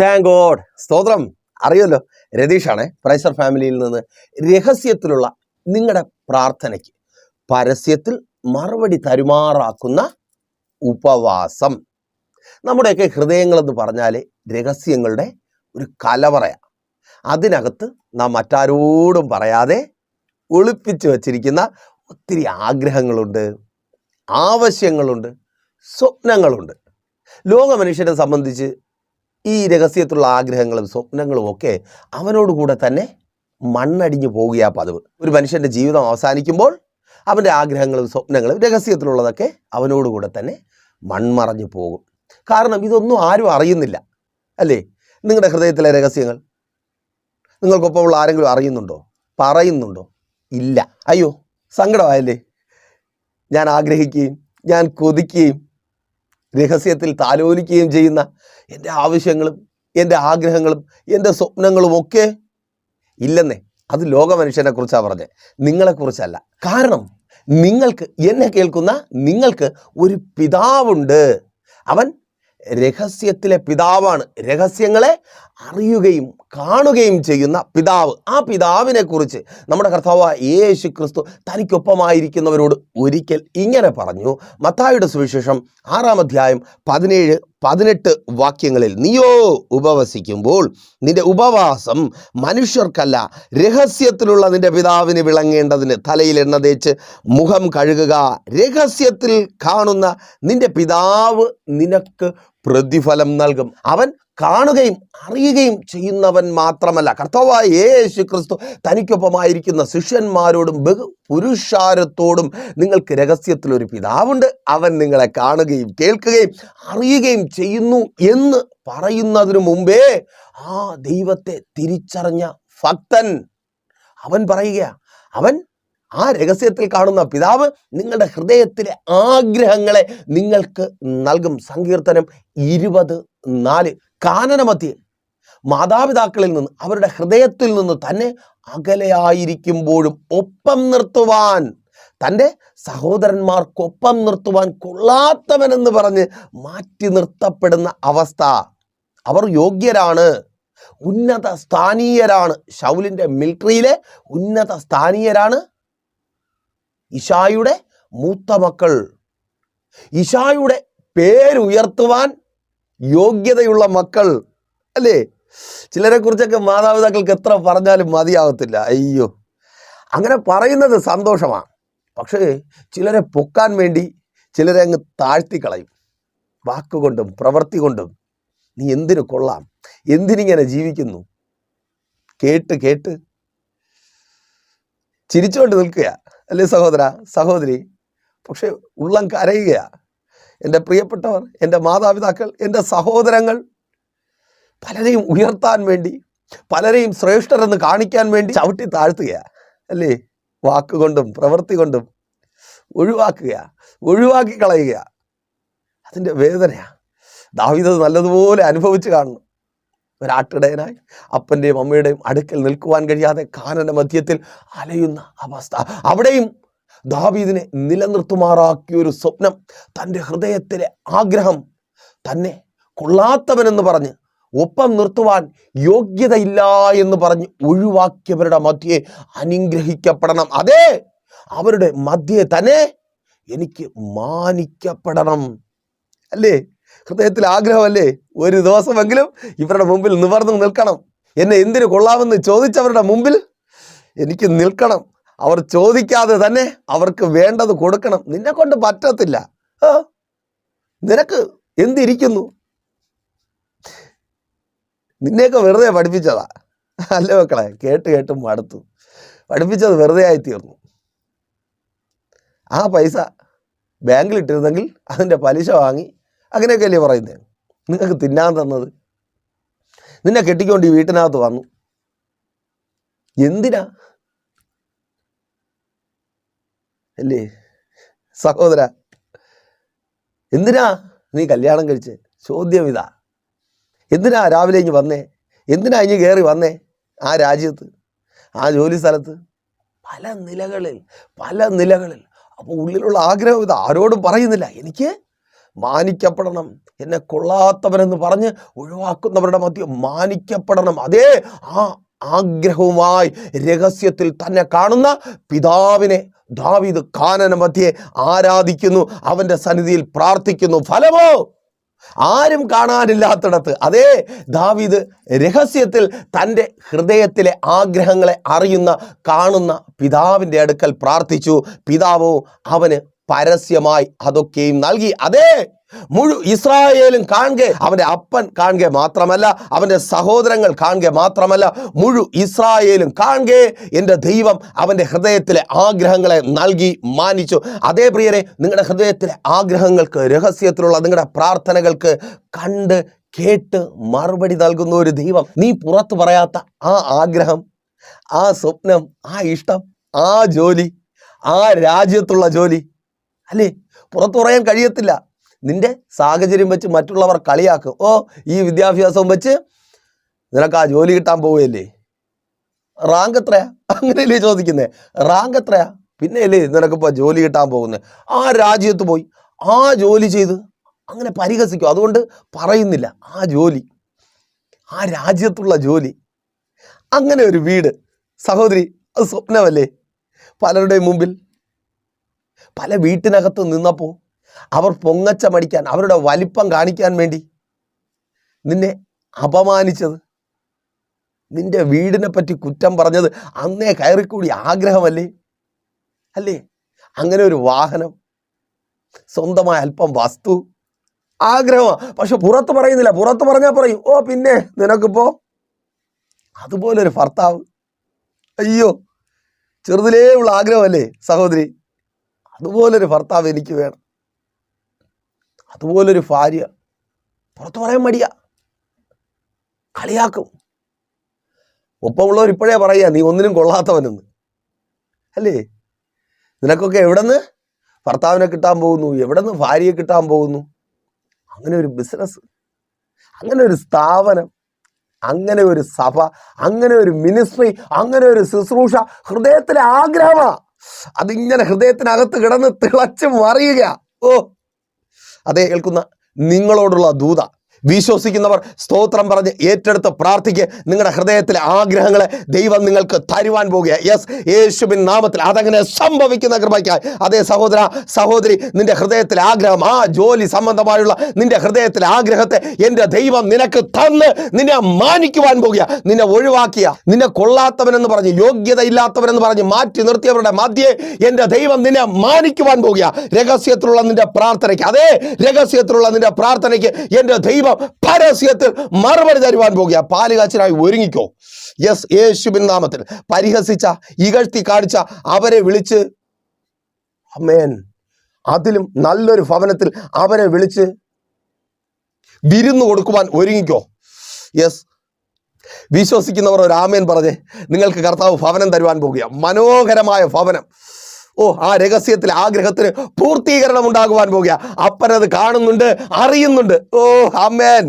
Thank God സ്തോത്രം. അറിയല്ലോ രതീഷാണ് പ്രൈസർ ഫാമിലിയിൽ നിന്ന് രഹസ്യത്തിലുള്ള നിങ്ങളുടെ പ്രാർത്ഥനയ്ക്ക് പരസ്യത്തിൽ മറുപടി തരുമാറാക്കുന്ന ഉപവാസം. നമ്മുടെയൊക്കെ ഹൃദയങ്ങളെന്ന് പറഞ്ഞാൽ രഹസ്യങ്ങളുടെ ഒരു കലവറയാണ് അതിനകത്ത് നാം മറ്റാരോടും പറയാതെ ഒളിപ്പിച്ചു വച്ചിരിക്കുന്ന ഒത്തിരി ആഗ്രഹങ്ങളുണ്ട് ആവശ്യങ്ങളുണ്ട് സ്വപ്നങ്ങളുണ്ട്. ലോക മനുഷ്യനെ സംബന്ധിച്ച് ഈ രഹസ്യത്തിലുള്ള ആഗ്രഹങ്ങളും സ്വപ്നങ്ങളും ഒക്കെ അവനോടുകൂടെ തന്നെ മണ്ണടിഞ്ഞു പോവുകയാണ് പതിവ്. ഒരു മനുഷ്യന്റെ ജീവിതം അവസാനിക്കുമ്പോൾ അവന്റെ ആഗ്രഹങ്ങളും സ്വപ്നങ്ങളും രഹസ്യത്തിലുള്ളതൊക്കെ അവനോടുകൂടെ തന്നെ മൺമറഞ്ഞു പോകും. കാരണം ഇതൊന്നും ആരും അറിയുന്നില്ല. അല്ലേ? നിങ്ങളുടെ ഹൃദയത്തിലെ രഹസ്യങ്ങൾ. നിങ്ങൾക്കൊപ്പമുള്ള ആരെങ്കിലും അറിയുന്നുണ്ടോ? പറയുന്നുണ്ടോ? ഇല്ല. അയ്യോ സങ്കടമായല്ലേ? ഞാൻ ആഗ്രഹിക്കുകയും ഞാൻ കൊതിക്കുകയും രഹസ്യത്തിൽ താലോലിക്കുകയും ചെയ്യുന്ന എന്റെ ആവശ്യങ്ങളും എന്റെ ആഗ്രഹങ്ങളും എന്റെ സ്വപ്നങ്ങളും ഒക്കെ ഇല്ലെന്നേ. അത് ലോകമനുഷ്യനെ കുറിച്ചാണ് പറഞ്ഞത് നിങ്ങളെക്കുറിച്ചല്ല കാരണം നിങ്ങൾക്ക് എന്നെ കേൾക്കുന്ന നിങ്ങൾക്ക് ഒരു പിതാവുണ്ട്. അവൻ രഹസ്യത്തിലെ പിതാവാണ്. രഹസ്യങ്ങളെ അറിയുകയും കാണുകയും ചെയ്യുന്ന പിതാവ്. ആ പിതാവിനെ കുറിച്ച് നമ്മുടെ കർത്താവ് യേശു ക്രിസ്തു തനിക്കൊപ്പമായിരിക്കുന്നവരോട് ഒരിക്കൽ ഇങ്ങനെ പറഞ്ഞു. മത്തായുടെ സുവിശേഷം ആറാം അധ്യായം പതിനേഴ് പതിനെട്ട് വാക്യങ്ങളിൽ നീയോ ഉപവസിക്കുമ്പോൾ നിന്റെ ഉപവാസം മനുഷ്യർക്കല്ല രഹസ്യത്തിലുള്ള നിന്റെ പിതാവിന് വിളങ്ങേണ്ടതിന് തലയിൽ എണ്ണ തേച്ച് മുഖം കഴുകുക. രഹസ്യത്തിൽ കാണുന്ന നിന്റെ പിതാവ് നിനക്ക് പ്രതിഫലം നൽകും. അവൻ കാണുകയും അറിയുകയും ചെയ്യുന്നവൻ മാത്രമല്ല. കർത്താവായ യേശു ക്രിസ്തു തനിക്കൊപ്പമായിരിക്കുന്ന ശിഷ്യന്മാരോടും ബഹു പുരുഷാരത്തോടും നിങ്ങൾക്ക് രഹസ്യത്തിലൊരു പിതാവുണ്ട്. അവൻ നിങ്ങളെ കാണുകയും കേൾക്കുകയും അറിയുകയും ചെയ്യുന്നു എന്ന് പറയുന്നതിനു മുമ്പേ ആ ദൈവത്തെ തിരിച്ചറിഞ്ഞ ഭക്തൻ അവൻ പറയുക അവൻ ആ രഹസ്യത്തിൽ കാണുന്ന പിതാവ് നിങ്ങളുടെ ഹൃദയത്തിലെ ആഗ്രഹങ്ങളെ നിങ്ങൾക്ക് നൽകും. സങ്കീർത്തനം ഇരുപത് നാല്. കാനനമധ്യേ മാതാപിതാക്കളിൽ നിന്ന് അവരുടെ ഹൃദയത്തിൽ നിന്ന് തന്നെ അകലെയായിരിക്കുമ്പോഴും ഒപ്പം നിർത്തുവാൻ തന്റെ സഹോദരന്മാർക്കൊപ്പം നിർത്തുവാൻ കൊള്ളാത്തവനെന്ന് പറഞ്ഞ് മാറ്റി നിർത്തപ്പെടുന്ന അവസ്ഥ. അവർ യോഗ്യരാണ് ഉന്നത സ്ഥാനീയരാണ്. ഷൗലിന്റെ മിലിറ്ററിയിലെ ഉന്നത സ്ഥാനീയരാണ് ഇഷായുടെ മൂത്ത മക്കൾ. ഇഷായുടെ പേരുയർത്തുവാൻ യോഗ്യതയുള്ള മക്കൾ അല്ലേ? ചിലരെ കുറിച്ചൊക്കെ മാതാപിതാക്കൾക്ക് എത്ര പറഞ്ഞാലും മതിയാവത്തില്ല. അയ്യോ. അങ്ങനെ പറയുന്നത് സന്തോഷമാണ്. പക്ഷേ ചിലരെ പൊക്കാൻ വേണ്ടി ചിലരെ അങ്ങ് താഴ്ത്തിക്കളയും. വാക്കുകൊണ്ടും പ്രവൃത്തി കൊണ്ടും നീ എന്തിനു കൊള്ളാം? എന്തിനിങ്ങനെ ജീവിക്കുന്നു? കേട്ട് കേട്ട് ചിരിച്ചുകൊണ്ട് നിൽക്കുക അല്ലേ സഹോദര? സഹോദരി പക്ഷെ ഉള്ളം കരയുകയാ. എന്റെ പ്രിയപ്പെട്ടവർ എന്റെ മാതാപിതാക്കൾ എന്റെ സഹോദരങ്ങൾ പലരെയും ഉയർത്താൻ വേണ്ടി പലരെയും ശ്രേഷ്ഠരെന്ന് കാണിക്കാൻ വേണ്ടി ചവിട്ടി താഴ്ത്തുകയാണ് അല്ലേ? വാക്കുകൊണ്ടും പ്രവൃത്തി കൊണ്ടും ഒഴിവാക്കുക ഒഴിവാക്കി കളയുക. അതിന്റെ വേദനയാണ് ദാവിദ് നല്ലതുപോലെ അനുഭവിച്ച് കാണണം ഒരാട്ടിടയനായി അപ്പന്റെയും അമ്മയുടെയും അടുക്കൽ നിൽക്കുവാൻ കഴിയാതെ കാനന മധ്യത്തിൽ അലയുന്ന അവസ്ഥ. അവിടെയും ദാവീദിനെ നിലനിർത്തുമാറാക്കിയ ഒരു സ്വപ്നം തന്റെ ഹൃദയത്തിലെ ആഗ്രഹം തന്നെ കൊള്ളാത്തവനെന്ന് പറഞ്ഞ് ഒപ്പം നിർത്തുവാൻ യോഗ്യതയില്ല എന്ന് പറഞ്ഞ് ഒഴിവാക്കിയവരുടെ മധ്യേ അനുഗ്രഹിക്കപ്പെടണം. അതെ അവരുടെ മധ്യേ തന്നെ എനിക്ക് മാനിക്കപ്പെടണം. അല്ലേ? ഹൃദയത്തിൽ ആഗ്രഹമല്ലേ? ഒരു ദിവസമെങ്കിലും ഇവരുടെ മുമ്പിൽ നിവർന്നു നിൽക്കണം. എന്നെ എന്തിനു കൊള്ളാമെന്ന് ചോദിച്ചവരുടെ മുമ്പിൽ എനിക്ക് നിൽക്കണം. അവർ ചോദിക്കാതെ തന്നെ അവർക്ക് വേണ്ടത് കൊടുക്കണം. നിന്നെ കൊണ്ട് പറ്റത്തില്ല. നിനക്ക് എന്തിരിക്കുന്നു? നിന്നെയൊക്കെ വെറുതെ പഠിപ്പിച്ചതാ. അല്ലേ മക്കളെ? കേട്ട് കേട്ട് മടുത്തു. പഠിപ്പിച്ചത് വെറുതെ ആയിത്തീർന്നു. ആ പൈസ ബാങ്കിൽ ഇട്ടിരുന്നെങ്കിൽ അതിന്റെ പലിശ വാങ്ങി അങ്ങനെയൊക്കെ അല്ലേ പറയുന്നത് നിങ്ങൾക്ക് തിന്നാൻ തന്നത്. നിന്നെ കെട്ടിക്കൊണ്ട് ഈ വീട്ടിനകത്ത് വന്നു. എന്തിനാ? അല്ലേ? സഹോദര എന്തിനാ നീ കല്യാണം കഴിച്ച്? ചോദ്യം ഇതാ. എന്തിനാ രാവിലെ ഇഞ്ഞ് വന്നേ? എന്തിനാ ഇഞ്ഞ് കയറി വന്നേ ആ രാജ്യത്ത് ആ ജോലി സ്ഥലത്ത്? പല നിലകളിൽ പല നിലകളിൽ. അപ്പോൾ ഉള്ളിലുള്ള ആഗ്രഹം ഇത്. ആരോടും പറയുന്നില്ല. എനിക്ക് മാനിക്കപ്പെടണം. എന്നെ കൊള്ളാത്തവനെന്ന് പറഞ്ഞ് ഒഴിവാക്കുന്നവരുടെ മധ്യം മാനിക്കപ്പെടണം. അതേ ആ ആഗ്രഹവുമായി രഹസ്യത്തിൽ തന്നെ കാണുന്ന പിതാവിനെ ദാവീദ് കാനന മധ്യേ ആരാധിക്കുന്നു അവന്റെ സന്നിധിയിൽ പ്രാർത്ഥിക്കുന്നു. ഫലമോ? ആരും കാണാനില്ലാത്തിടത്ത്. അതേ ദാവീദ് രഹസ്യത്തിൽ തന്റെ ഹൃദയത്തിലെ ആഗ്രഹങ്ങളെ അറിയുന്ന കാണുന്ന പിതാവിന്റെ അടുക്കൽ പ്രാർത്ഥിച്ചു. പിതാവോ അവന് പരസ്യമായി അതൊക്കെയും നൽകി. അതേ മുഴു ഇസ്രായേലും കാണുക അവന്റെ അപ്പൻ കാണുക മാത്രമല്ല അവന്റെ സഹോദരങ്ങൾ കാണുക മാത്രമല്ല മുഴു ഇസ്രായേലും കാണുക എന്റെ ദൈവം അവന്റെ ഹൃദയത്തിലെ ആഗ്രഹങ്ങളെ നൽകി മാനിച്ചു. അതേ പ്രിയരെ നിങ്ങളുടെ ഹൃദയത്തിലെ ആഗ്രഹങ്ങൾക്ക് രഹസ്യത്തിലുള്ള നിങ്ങളുടെ പ്രാർത്ഥനകൾക്ക് കണ്ട് കേട്ട് മറുപടി നൽകുന്ന ഒരു ദൈവം. നീ പുറത്തു പറയാത്ത ആ ആഗ്രഹം ആ സ്വപ്നം ആ ഇഷ്ടം ആ ജോലി ആ രാജ്യത്തുള്ള ജോലി അല്ലേ? പുറത്തു പറയാൻ കഴിയത്തില്ല. നിന്റെ സാഹചര്യം വെച്ച് മറ്റുള്ളവർ കളിയാക്കും. ഓ ഈ വിദ്യാഭ്യാസം വെച്ച് നിനക്ക് ആ ജോലി കിട്ടാൻ പോവുകയല്ലേ? റാങ്ക് എത്രയാ? അങ്ങനെയല്ലേ ചോദിക്കുന്നത് റാങ്ക് എത്രയാ? പിന്നെ അല്ലേ നിനക്കിപ്പോൾ ജോലി കിട്ടാൻ പോകുന്നത് ആ രാജ്യത്ത് പോയി ആ ജോലി ചെയ്ത് അങ്ങനെ പരിഹസിക്കും. അതുകൊണ്ട് പറയുന്നില്ല ആ ജോലി ആ രാജ്യത്തുള്ള ജോലി. അങ്ങനെ ഒരു വീട്. സഹോദരി അത് സ്വപ്നമല്ലേ? പലരുടെയും മുമ്പിൽ പല വീട്ടിനകത്ത് നിന്നപ്പോൾ അവർ പൊങ്ങച്ചമടിക്കാൻ അവരുടെ വലിപ്പം കാണിക്കാൻ വേണ്ടി നിന്നെ അപമാനിച്ചത്. നിന്റെ വീടിനെ പറ്റി കുറ്റം പറഞ്ഞത് അന്നേ കയറിക്കൂടി ആഗ്രഹമല്ലേ? അല്ലേ? അങ്ങനെ ഒരു വാഹനം സ്വന്തമായ അല്പം വസ്തു ആഗ്രഹമാണ് പക്ഷെ പുറത്ത് പറയുന്നില്ല. പുറത്ത് പറഞ്ഞാൽ പറയും ഓ പിന്നെ നിനക്കിപ്പോ അതുപോലൊരു ഭർത്താവ്. അയ്യോ ചെറുതിലേ ഉള്ള ആഗ്രഹമല്ലേ സഹോദരി? അതുപോലൊരു ഭർത്താവ് എനിക്ക് വേണം. അതുപോലൊരു ഭാര്യ. പുറത്തു പറയാൻ മടിയ. കളിയാക്കും. ഒപ്പമുള്ളവർ ഇപ്പോഴേ പറയാ നീ ഒന്നിനും കൊള്ളാത്തവനെന്ന്. അല്ലേ? നിനക്കൊക്കെ എവിടെന്ന് ഭർത്താവിനെ കിട്ടാൻ പോകുന്നു? എവിടെന്ന് ഭാര്യയെ കിട്ടാൻ പോകുന്നു? അങ്ങനെ ഒരു ബിസിനസ് അങ്ങനെ ഒരു സ്ഥാപനം. അങ്ങനെ ഒരു സഭ. അങ്ങനെ ഒരു മിനിസ്ട്രി അങ്ങനെ ഒരു ശുശ്രൂഷ. ഹൃദയത്തിലെ ആഗ്രഹമാ. അതിങ്ങനെ ഹൃദയത്തിനകത്ത് കിടന്ന് തിളച്ച് മറിയുക. ഓ. അതേ കേൾക്കുന്ന നിങ്ങളോടുള്ള ദൂത. വിശ്വസിക്കുന്നവർ സ്തോത്രം പറഞ്ഞ് ഏറ്റെടുത്ത് പ്രാർത്ഥിക്കുക നിങ്ങളുടെ ഹൃദയത്തിലെ ആഗ്രഹങ്ങളെ ദൈവം നിങ്ങൾക്ക് തരുവാൻ പോകുക. യെസ് യേശുവിൻ നാമത്തിൽ അതങ്ങനെ സംഭവിക്കുന്ന കൃപയ്ക്കായി. അതേ സഹോദര സഹോദരി നിന്റെ ഹൃദയത്തിലെ ആഗ്രഹം ആ ജോലി സംബന്ധമായുള്ള നിന്റെ ഹൃദയത്തിലെ ആഗ്രഹത്തെ എന്റെ ദൈവം നിനക്ക് തന്ന് നിന്നെ മാനിക്കുവാൻ പോകുക. നിന്നെ ഒഴിവാക്കിയ നിന്നെ കൊള്ളാത്തവനെന്ന് പറഞ്ഞ് യോഗ്യത ഇല്ലാത്തവനെന്ന് പറഞ്ഞ് മാറ്റി നിർത്തിയവരുടെ മധ്യേ എന്റെ ദൈവം നിന്നെ മാനിക്കുവാൻ പോകുക. രഹസ്യത്തിലുള്ള നിന്റെ പ്രാർത്ഥനയ്ക്ക് അതേ രഹസ്യത്തിലുള്ള നിന്റെ പ്രാർത്ഥനയ്ക്ക് എന്റെ ദൈവം പരസ്യത്തിൽ മറുപടി തരുവാൻ പോകുക. പാലുകാച്ചിനായി ഒരുങ്ങിക്കോ. യെസ് യേശുവിൻ നാമത്തിൽ പരിഹസിച്ച ഇകഴ്ത്തി കാണിച്ച അവരെ വിളിച്ച് അമേൻ. അതിലും നല്ലൊരു ഭവനത്തിൽ അവരെ വിളിച്ച് വിരുന്നു കൊടുക്കുവാൻ ഒരുങ്ങിക്കോ. യെസ് വിശ്വസിക്കുന്നവർ ഒരു ആമേൻ പറഞ്ഞേ. നിങ്ങൾക്ക് കർത്താവ് ഭവനം തരുവാൻ പോകുക. മനോഹരമായ ഭവനം. ഓ ആ രഹസ്യത്തിൽ ആഗ്രഹത്തിന് പൂർത്തീകരണം ഉണ്ടാകുവാൻ പോകുക. അപ്പനത് കാണുന്നുണ്ട് അറിയുന്നുണ്ട്. ഓ അമ്മേൻ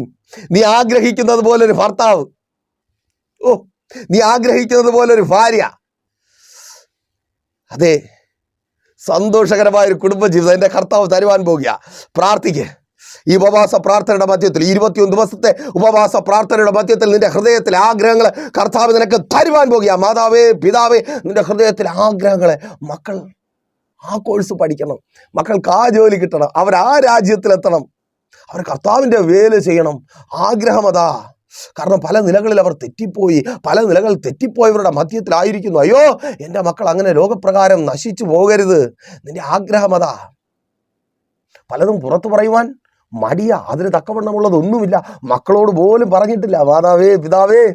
നീ ആഗ്രഹിക്കുന്നത് പോലെ ഒരു ഭർത്താവ്. ഓ നീ ആഗ്രഹിക്കുന്നത് പോലെ ഒരു ഭാര്യ. അതെ സന്തോഷകരമായ ഒരു കുടുംബജീവിതം എന്റെ കർത്താവ് തരുവാൻ പോകുക. പ്രാർത്ഥിക്കുക ഈ ഉപവാസ പ്രാർത്ഥനയുടെ മധ്യത്തിൽ ഇരുപത്തിയൊന്ന് ദിവസത്തെ ഉപവാസ പ്രാർത്ഥനയുടെ മധ്യത്തിൽ നിന്റെ ഹൃദയത്തിലെ ആഗ്രഹങ്ങൾ കർത്താവ് നിനക്ക് തരുവാൻ പോകുക. മാതാവേ പിതാവേ നിന്റെ ഹൃദയത്തിലെ ആഗ്രഹങ്ങളെ മക്കൾ ആ കോഴ്സ് പഠിക്കണം. മക്കൾക്ക് ആ ജോലി കിട്ടണം. അവർ ആ രാജ്യത്തിലെത്തണം. അവർ കർത്താവിന്റെ വേല ചെയ്യണം. ആഗ്രഹം അതാ. കാരണം പല നിലകളിൽ അവർ തെറ്റിപ്പോയി. പല നിലകൾ തെറ്റിപ്പോയവരുടെ മധ്യത്തിലായിരിക്കുന്നു. അയ്യോ എന്റെ മക്കൾ അങ്ങനെ ലോകപ്രകാരം നശിച്ചു പോകരുത്. നിന്റെ ആഗ്രഹം അതാ. പലതും പുറത്തു പറയുവാൻ മടിയ. അതിന് തക്കവണ്ണമുള്ളതൊന്നുമില്ല മക്കളോട് പോലും പറഞ്ഞിട്ടില്ല. മാതാവേ പിതാവേ.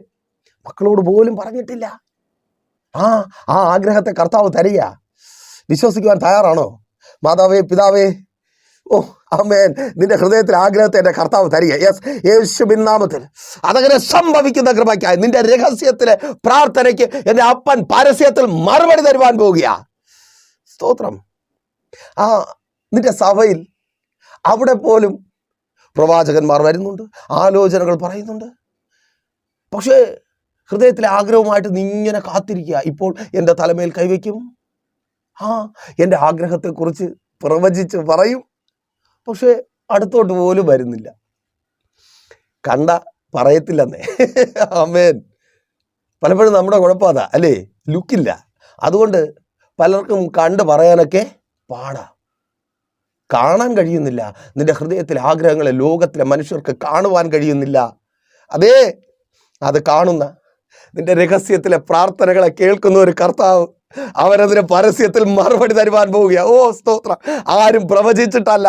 മക്കളോട് പോലും പറഞ്ഞിട്ടില്ല. ആ ആ ആഗ്രഹത്തെ കർത്താവ് തരിക. വിശ്വസിക്കുവാൻ തയ്യാറാണോ? മാതാവേ പിതാവേ ഓ അമ്മേൻ നിന്റെ ഹൃദയത്തിൽ ആഗ്രഹത്തെ എന്റെ കർത്താവ് തരിക യെസ് യേശുവിൻ നാമത്തിൽ. അതങ്ങനെ സംഭവിക്കുന്ന കൃപയ്ക്കായി നിന്റെ രഹസ്യത്തിലെ പ്രാർത്ഥനയ്ക്ക് എന്റെ അപ്പൻ പരസ്യത്തിൽ മറുപടി തരുവാൻ പോകുക സ്തോത്രം. ആ നിന്റെ സഭയിൽ അവിടെ പോലും പ്രവാചകന്മാർ വരുന്നുണ്ട് ആലോചനകൾ പറയുന്നുണ്ട്. പക്ഷേ ഹൃദയത്തിലെ ആഗ്രഹവുമായിട്ട് നീ ഇങ്ങനെ കാത്തിരിക്കുക. ഇപ്പോൾ എന്റെ തലമേൽ കൈവയ്ക്കും. ആ എന്റെ ആഗ്രഹത്തെക്കുറിച്ച് പ്രവചിച്ച് പറയും. പക്ഷേ അടുത്തോട്ട് പോലും വരുന്നില്ല. കണ്ട പറയത്തില്ലെന്നേ. അമേൻ പലപ്പോഴും നമ്മുടെ കുഴപ്പം അല്ലേ? ലുക്കില്ല. അതുകൊണ്ട് പലർക്കും കണ്ട് പറയാനൊക്കെ പാടാ. കാണാൻ കഴിയുന്നില്ല. നിന്റെ ഹൃദയത്തിലെ ആഗ്രഹങ്ങളെ ലോകത്തിലെ മനുഷ്യർക്ക് കാണുവാൻ കഴിയുന്നില്ല. അതേ അത് കാണുന്ന നിന്റെ രഹസ്യത്തിലെ പ്രാർത്ഥനകളെ കേൾക്കുന്ന ഒരു കർത്താവ് അവരതിന് പരസ്യത്തിൽ മറുപടി തരുവാൻ പോവുക ഓ സ്തോത്ര. ആരും പ്രവചിച്ചിട്ടല്ല.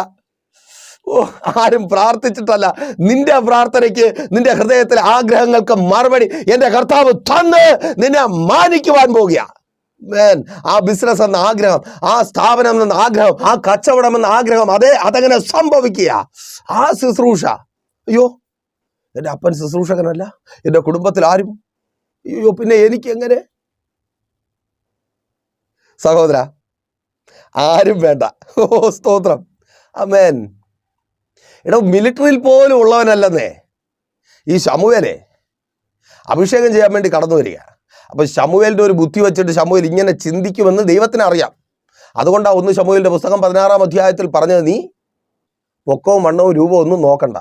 ഓ ആരും പ്രാർത്ഥിച്ചിട്ടല്ല. നിന്റെ പ്രാർത്ഥനയ്ക്ക് നിന്റെ ഹൃദയത്തിലെ ആഗ്രഹങ്ങൾക്ക് മറുപടി എന്റെ കർത്താവ് തന്ന് നിന്നെ മാനിക്കുവാൻ പോവുക ആ ബിസിനസ് എന്ന ആഗ്രഹം ആ സ്ഥാപനം എന്ന ആഗ്രഹം ആ കച്ചവടം എന്ന ആഗ്രഹം അതേ അതങ്ങനെ സംഭവിക്കുക ആ ശുശ്രൂഷ. അയ്യോ എന്റെ അപ്പൻ ശുശ്രൂഷകനല്ല. എന്റെ കുടുംബത്തിൽ ആരും അയ്യോ പിന്നെ എനിക്ക് എങ്ങനെ? സഹോദര ആരും വേണ്ട. ഓ സ്തോത്രം. അമേൻ എടോ മിലിറ്ററിയിൽ പോലും ഉള്ളവനല്ലെന്നേ. ഈ ശമുവേലെ അഭിഷേകം ചെയ്യാൻ വേണ്ടി കടന്നു വരിക. അപ്പൊ ശമുവേലിന്റെ ഒരു ബുദ്ധി വെച്ചിട്ട് ശമുവേൽ ഇങ്ങനെ ചിന്തിക്കുമെന്ന് ദൈവത്തിന് അറിയാം. അതുകൊണ്ടാണ് ഒന്ന് ശമുവേലിന്റെ പുസ്തകം പതിനാറാം അധ്യായത്തിൽ പറഞ്ഞത് നീ പൊക്കവും വണ്ണവും രൂപവും ഒന്നും നോക്കണ്ട.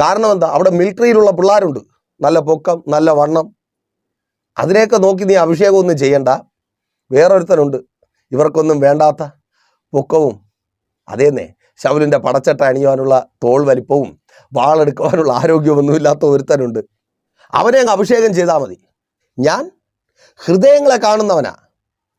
കാരണം എന്താ? അവിടെ മിലിറ്ററിയിലുള്ള പിള്ളേരുണ്ട്. നല്ല പൊക്കം നല്ല വണ്ണം. അതിനെയൊക്കെ നോക്കി നീ അഭിഷേകമൊന്നും ചെയ്യണ്ട. വേറൊരുത്തനുണ്ട്. ഇവർക്കൊന്നും വേണ്ടാത്ത പൊക്കവും അതേന്നേ ശൗലിന്റെ പടച്ചട്ട അണിയുവാനുള്ള തോൾ വലിപ്പവും വാളെടുക്കുവാനുള്ള ആരോഗ്യമൊന്നുമില്ലാത്ത ഒരുത്തനുണ്ട്. അവനെ അങ്ങ് അഭിഷേകം ചെയ്താൽ മതി. ഞാൻ ഹൃദയങ്ങളെ കാണുന്നവനാ.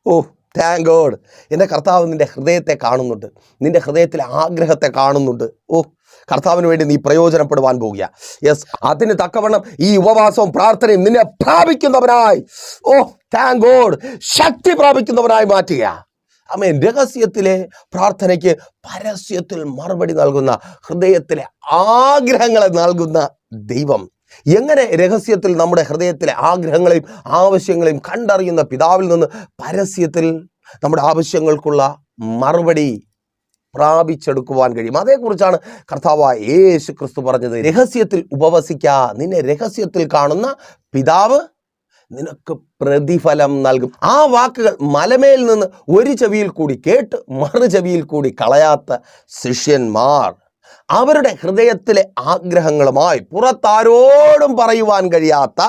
ഓ താങ്ക് ഗോഡ് എന്റെ കർത്താവ് നിന്റെ ഹൃദയത്തെ കാണുന്നുണ്ട്. നിന്റെ ഹൃദയത്തിലെ ആഗ്രഹത്തെ കാണുന്നുണ്ട്. ഓ കർത്താവിന് വേണ്ടി നീ പ്രയോജനപ്പെടുവാൻ പോവുക യെസ് അതിന് തക്കവണ്ണം ഈ ഉപവാസവും പ്രാർത്ഥനയും നിന്നെ പ്രാപിക്കുന്നവനായി. ഓ താങ്ക് ഗോഡ് ശക്തി പ്രാപിക്കുന്നവനായി മാറ്റുക. അമ്മ രഹസ്യത്തിലെ പ്രാർത്ഥനയ്ക്ക് പരസ്യത്തിൽ മറുപടി നൽകുന്ന ഹൃദയത്തിലെ ആഗ്രഹങ്ങളെ നൽകുന്ന ദൈവം. എങ്ങനെ രഹസ്യത്തിൽ നമ്മുടെ ഹൃദയത്തിലെ ആഗ്രഹങ്ങളെയും ആവശ്യങ്ങളെയും കണ്ടറിയുന്ന പിതാവിൽ നിന്ന് പരസ്യത്തിൽ നമ്മുടെ ആവശ്യങ്ങൾക്കുള്ള മറുപടി പ്രാപിച്ചെടുക്കുവാൻ കഴിയും. അതേക്കുറിച്ചാണ് കർത്താവ് യേശു ക്രിസ്തു പറഞ്ഞത്. രഹസ്യത്തിൽ ഉപവസിക്ക. നിന്നെ രഹസ്യത്തിൽ കാണുന്ന പിതാവ് നിനക്ക് പ്രതിഫലം നൽകും. ആ വാക്കുകൾ മലമേൽ നിന്ന് ഒരു ചെവിയിൽ കൂടി കേട്ട് മറു ചെവിയിൽ കൂടി കളയാത്ത ശിഷ്യന്മാർ അവരുടെ ഹൃദയത്തിലെ ആഗ്രഹങ്ങളുമായി പുറത്താരോടും പറയുവാൻ കഴിയാത്ത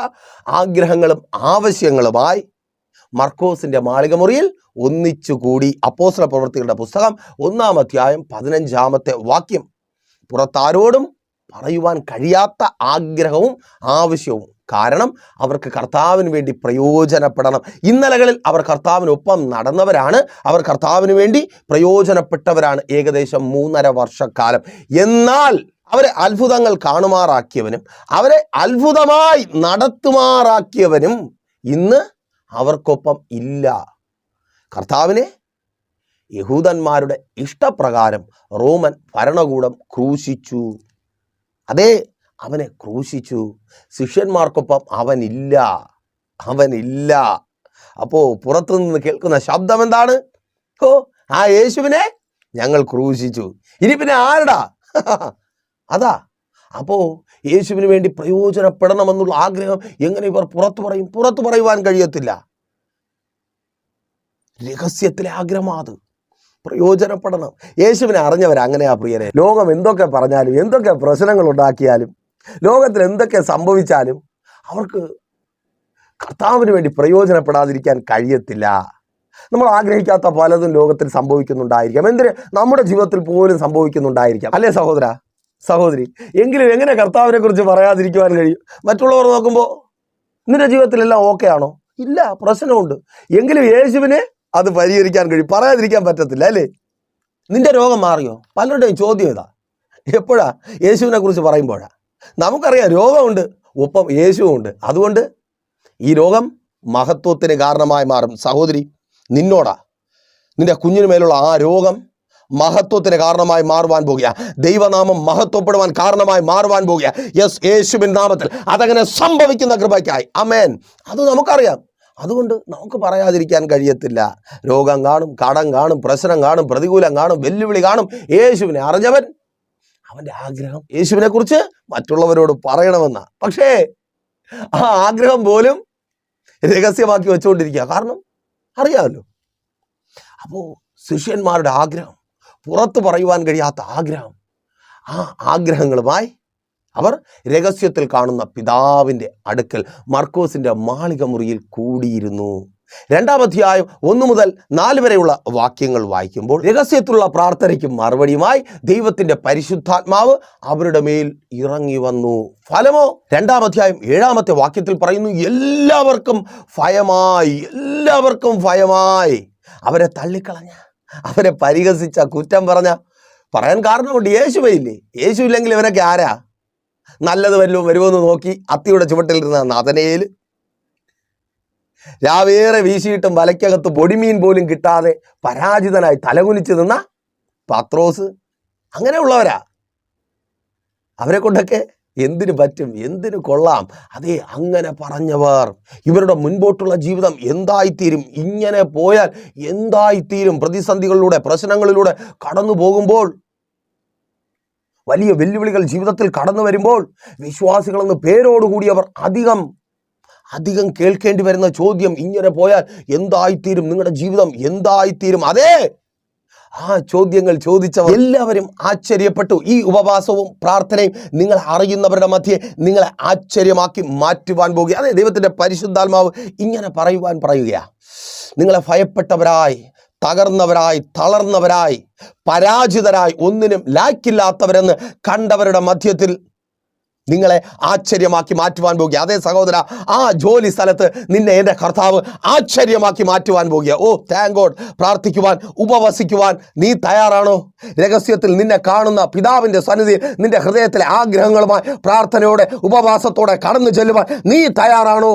ആഗ്രഹങ്ങളും ആവശ്യങ്ങളുമായി മർക്കോസിന്റെ മാളികമുറിയിൽ ഒന്നിച്ചുകൂടി അപ്പോസ്ല പ്രവർത്തികളുടെ പുസ്തകം ഒന്നാം അധ്യായം പതിനഞ്ചാമത്തെ വാക്യം. പുറത്താരോടും പറയുവാൻ കഴിയാത്ത ആഗ്രഹവും ആവശ്യവും. കാരണം അവർക്ക് കർത്താവിന് വേണ്ടി പ്രയോജനപ്പെടണം. ഇന്നലകളിൽ അവർ കർത്താവിനൊപ്പം നടന്നവരാണ്. അവർ കർത്താവിന് വേണ്ടി പ്രയോജനപ്പെട്ടവരാണ് ഏകദേശം മൂന്നര വർഷക്കാലം. എന്നാൽ അവരെ അത്ഭുതങ്ങൾ കാണുമാറാക്കിയവനും അവരെ അത്ഭുതമായി നടത്തുമാറാക്കിയവനും ഇന്ന് അവർക്കൊപ്പം ഇല്ല. കർത്താവിനെ യഹൂദന്മാരുടെ ഇഷ്ടപ്രകാരം റോമൻ ഭരണകൂടം ക്രൂശിച്ചു. അതെ അവനെ ക്രൂശിച്ചു. ശിഷ്യന്മാർക്കൊപ്പം അവനില്ല. അവനില്ല. അപ്പോ പുറത്തു നിന്ന് കേൾക്കുന്ന ശബ്ദം എന്താണ്? ഓ ആ യേശുവിനെ ഞങ്ങൾ ക്രൂശിച്ചു. ഇനി പിന്നെ ആരടാ? അതാ. അപ്പോ യേശുവിന് വേണ്ടി പ്രയോജനപ്പെടണമെന്നുള്ള ആഗ്രഹം എങ്ങനെ ഇവർ പുറത്തു പറയും? പുറത്തു പറയുവാൻ കഴിയത്തില്ല. രഹസ്യത്തിലെ ആഗ്രഹമാ അത്. പ്രയോജനപ്പെടണം. യേശുവിനെ അറിഞ്ഞവർ അങ്ങനെയാ പ്രിയരെ. ലോകം എന്തൊക്കെ പറഞ്ഞാലും എന്തൊക്കെ പ്രശ്നങ്ങൾ ഉണ്ടാക്കിയാലും ലോകത്തിൽ എന്തൊക്കെ സംഭവിച്ചാലും അവർക്ക് കർത്താവിന് വേണ്ടി പ്രയോജനപ്പെടാതിരിക്കാൻ കഴിയത്തില്ല. നമ്മൾ ആഗ്രഹിക്കാത്ത പലതും ലോകത്തിൽ സംഭവിക്കുന്നുണ്ടായിരിക്കാം. എന്തിന്? നമ്മുടെ ജീവിതത്തിൽ പോലും സംഭവിക്കുന്നുണ്ടായിരിക്കാം. അല്ലേ സഹോദര? സഹോദരി എങ്കിലും എങ്ങനെ കർത്താവിനെ കുറിച്ച് പറയാതിരിക്കുവാൻ കഴിയും? മറ്റുള്ളവർ നോക്കുമ്പോൾ നിന്റെ ജീവിതത്തിലെല്ലാം ഓക്കെ ആണോ? ഇല്ല പ്രശ്നമുണ്ട്. എങ്കിലും യേശുവിനെ അത് പരിഹരിക്കാൻ കഴിയും. പറയാതിരിക്കാൻ പറ്റത്തില്ല അല്ലേ? നിന്റെ രോഗം മാറിയോ? പലരുടെയും ചോദ്യം ഇതാ. എപ്പോഴാ യേശുവിനെ കുറിച്ച് പറയുമ്പോഴാ? നമുക്കറിയാം രോഗമുണ്ട് ഒപ്പം യേശുവുണ്ട് അതുകൊണ്ട് ഈ രോഗം മഹത്വത്തിന് കാരണമായി മാറും. സഹോദരി നിന്നോടാ. നിന്റെ കുഞ്ഞിന് മേലുള്ള ആ രോഗം മഹത്വത്തിന് കാരണമായി മാറുവാൻ പോകുക. ദൈവനാമം മഹത്വപ്പെടുവാൻ കാരണമായി മാറുവാൻ പോകുക. യെസ് യേശുവിൻ നാമത്തിൽ അതങ്ങനെ സംഭവിക്കുന്ന കൃപയ്ക്കായി. അമേൻ അത് നമുക്കറിയാം. അതുകൊണ്ട് നമുക്ക് പറയാതിരിക്കാൻ കഴിയത്തില്ല. രോഗം കാണും കടം കാണും പ്രശ്നം കാണും പ്രതികൂലം കാണും വെല്ലുവിളി കാണും. യേശുവിനെ അറിഞ്ഞവൻ അവന്റെ ആഗ്രഹം യേശുവിനെ കുറിച്ച് മറ്റുള്ളവരോട് പറയണമെന്ന. പക്ഷേ ആ ആഗ്രഹം പോലും രഹസ്യമാക്കി വെച്ചുകൊണ്ടിരിക്കുക. കാരണം അറിയാമല്ലോ. അപ്പോൾ ശിഷ്യന്മാരുടെ ആഗ്രഹം പുറത്തു പറയുവാൻ കഴിയാത്ത ആഗ്രഹം. ആ ആഗ്രഹങ്ങളുമായി അവർ രഹസ്യത്തിൽ കാണുന്ന പിതാവിന്റെ അടുക്കൽ മർക്കോസിന്റെ മാളിക മുറിയിൽ കൂടിയിരുന്നു. രണ്ടാം അധ്യായം ഒന്നു മുതൽ നാല് വരെയുള്ള വാക്യങ്ങൾ വായിക്കുമ്പോൾ രഹസ്യത്തിലുള്ള പ്രാർത്ഥനയ്ക്ക് മറുപടിയുമായി ദൈവത്തിന്റെ പരിശുദ്ധാത്മാവ് അവരുടെ മേൽ ഇറങ്ങി വന്നു. ഫലമോ? രണ്ടാം അധ്യായം ഏഴാമത്തെ വാക്യത്തിൽ പറയുന്നു എല്ലാവർക്കും ഭയമായി എല്ലാവർക്കും ഭയമായി അവരെ തള്ളിക്കളഞ്ഞ അവരെ പരിഹസിച്ച കുറ്റം പറഞ്ഞ. പറയാൻ കാരണമുണ്ട് യേശുവയില്ലേ യേശു ഇല്ലെങ്കിൽ ഇവരൊക്കെ ആരാ? നല്ലത് വല്ലതും വരുമെന്ന് നോക്കി അത്തിയുടെ ചുവട്ടിൽ ഇരുന്ന നദനയിൽ രാവേറെ വീശിയിട്ടും വലയ്ക്കകത്ത് പൊടിമീൻ പോലും കിട്ടാതെ പരാജിതനായി തലകുനിച്ച് നിന്ന പത്രോസ്. അങ്ങനെയുള്ളവരാ. അവരെ കൊണ്ടൊക്കെ എന്തിനു പറ്റും? എന്തിനു കൊള്ളാം? അതെ അങ്ങനെ പറഞ്ഞവർ. ഇവരുടെ മുൻപോട്ടുള്ള ജീവിതം എന്തായിത്തീരും? ഇങ്ങനെ പോയാൽ എന്തായിത്തീരും? പ്രതിസന്ധികളിലൂടെ പ്രശ്നങ്ങളിലൂടെ കടന്നു പോകുമ്പോൾ വലിയ വെല്ലുവിളികൾ ജീവിതത്തിൽ കടന്നു വരുമ്പോൾ വിശ്വാസികളെന്ന് പേരോടുകൂടിയവർ അധികം അധികം കേൾക്കേണ്ടി വരുന്ന ചോദ്യം ഇങ്ങനെ പോയാൽ എന്തായിത്തീരും? നിങ്ങളുടെ ജീവിതം എന്തായിത്തീരും? അതെ ആ ചോദ്യങ്ങൾ ചോദിച്ചവർ എല്ലാവരും ആശ്ചര്യപ്പെട്ടു. ഈ ഉപവാസവും പ്രാർത്ഥനയും നിങ്ങൾ അറിയുന്നവരുടെ മധ്യേ നിങ്ങളെ ആശ്ചര്യമാക്കി മാറ്റുവാൻ പോകുക. അതെ ദൈവത്തിന്റെ പരിശുദ്ധാത്മാവ് ഇങ്ങനെ പറയുവാൻ പറയുകയാണ് നിങ്ങളെ ഭയപ്പെട്ടവരായി തകർന്നവരായി തളർന്നവരായി പരാജിതരായി ഒന്നിനും ലാക്കില്ലാത്തവരെന്ന് കണ്ടവരുടെ മധ്യത്തിൽ നിങ്ങളെ ആശ്ചര്യമാക്കി മാറ്റുവാൻ പോകുക. അതേ സഹോദര ആ ജോലി സ്ഥലത്ത് നിന്നെ എന്റെ കർത്താവ് ആശ്ചര്യമാക്കി മാറ്റുവാൻ പോകുക. ഓ താങ്ക് ഗോഡ് പ്രാർത്ഥിക്കുവാൻ ഉപവസിക്കുവാൻ നീ തയ്യാറാണോ? രഹസ്യത്തിൽ നിന്നെ കാണുന്ന പിതാവിന്റെ സന്നിധിയിൽ നിന്റെ ഹൃദയത്തിലെ ആഗ്രഹങ്ങളുമായി പ്രാർത്ഥനയോടെ ഉപവാസത്തോടെ കടന്നു ചെല്ലുവാൻ നീ തയ്യാറാണോ?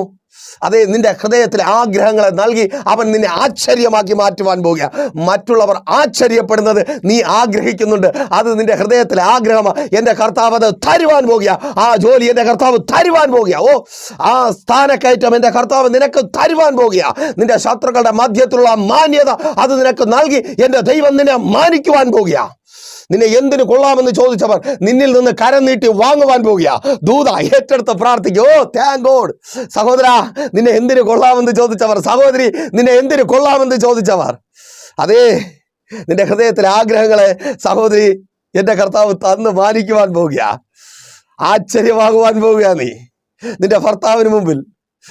അതെ നിന്റെ ഹൃദയത്തിലെ ആഗ്രഹങ്ങളെ നൽകി അവൻ നിന്നെ ആശ്ചര്യമാക്കി മാറ്റുവാൻ പോകുക. മറ്റുള്ളവർ ആശ്ചര്യപ്പെടുന്നത് നീ ആഗ്രഹിക്കുന്നുണ്ട്. അത് നിന്റെ ഹൃദയത്തിലെ ആഗ്രഹമാണ് എന്റെ കർത്താവ് അത് തരുവാൻ പോകുക. ആ ജോലി എന്റെ കർത്താവ് തരുവാൻ പോകുക. ഓ ആ സ്ഥാനക്കയറ്റം എന്റെ കർത്താവ് നിനക്ക് തരുവാൻ പോകുക. നിന്റെ ശത്രുക്കളുടെ മധ്യത്തിലുള്ള മാന്യത അത് നിനക്ക് നൽകി എന്റെ ദൈവം നിന്നെ മാനിക്കുവാൻ പോകുക. നിന്നെ എന്തിനു കൊള്ളാമെന്ന് ചോദിച്ചവർ നിന്നിൽ നിന്ന് കരം നീട്ടി വാങ്ങുവാൻ പോകുക ദൂത ഏറ്റെടുത്ത് പ്രാർത്ഥിക്കും. താങ്ക് ഗോഡ് സഹോദര നിന്നെ എന്തിനു കൊള്ളാമെന്ന് ചോദിച്ചവർ സഹോദരി നിന്നെ എന്തിനു കൊള്ളാമെന്ന് ചോദിച്ചവർ. അതേ നിന്റെ ഹൃദയത്തിലെ ആഗ്രഹങ്ങളെ സഹോദരി എന്റെ കർത്താവ് തന്ന് മാനിക്കുവാൻ പോകുക ആശ്ചര്യമാകുവാൻ പോകുക നീ. നിന്റെ ഭർത്താവിന് മുമ്പിൽ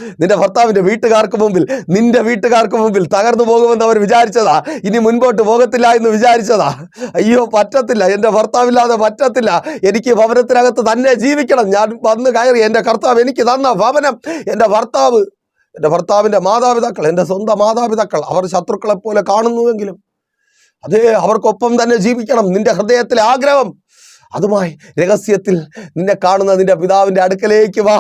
നിന്റെ ഭർത്താവിന്റെ വീട്ടുകാർക്ക് മുമ്പിൽ നിന്റെ വീട്ടുകാർക്ക് മുമ്പിൽ തകർന്നു പോകുമെന്ന് അവർ വിചാരിച്ചതാ. ഇനി മുൻപോട്ട് പോകത്തില്ല എന്ന് വിചാരിച്ചതാ. അയ്യോ പറ്റത്തില്ല. എന്റെ ഭർത്താവില്ലാതെ പറ്റത്തില്ല. എനിക്ക് ഭവനത്തിനകത്ത് തന്നെ ജീവിക്കണം. ഞാൻ വന്ന് കയറി എന്റെ കർത്താവ് എനിക്ക് തന്ന ഭവനം എന്റെ ഭർത്താവ് എന്റെ ഭർത്താവിന്റെ മാതാപിതാക്കൾ എന്റെ സ്വന്തം മാതാപിതാക്കൾ അവർ ശത്രുക്കളെ പോലെ കാണുന്നുവെങ്കിലും അതേ അവർക്കൊപ്പം തന്നെ ജീവിക്കണം. നിന്റെ ഹൃദയത്തിലെ ആഗ്രഹം അതുമായി രഹസ്യത്തിൽ നിന്നെ കാണുന്ന നിന്റെ പിതാവിന്റെ അടുക്കലേക്ക് വാ.